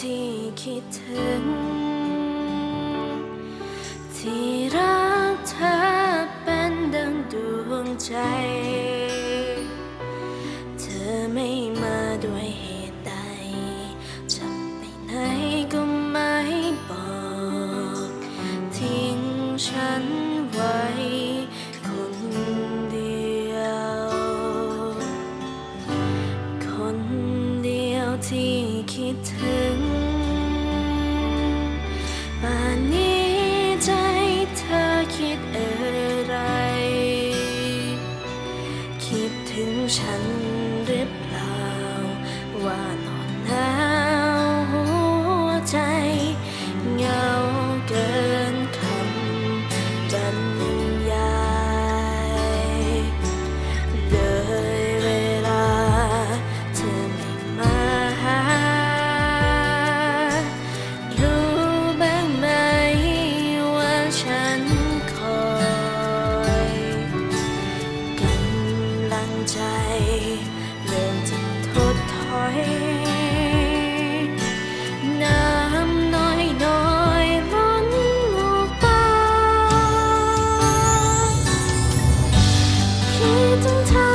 ที่คิดถึง ที่รักเธอเป็นดังดวงใจ เธอไม่มาด้วยเหตุใดจะไปไหนก็ไม่บอก ทิ้งฉันไว้คนเดียว คนเดียวที่คิดถึง ป่านนี้ใจเธอคิดอะไร คิดถึงฉัน คิดถึงเธอ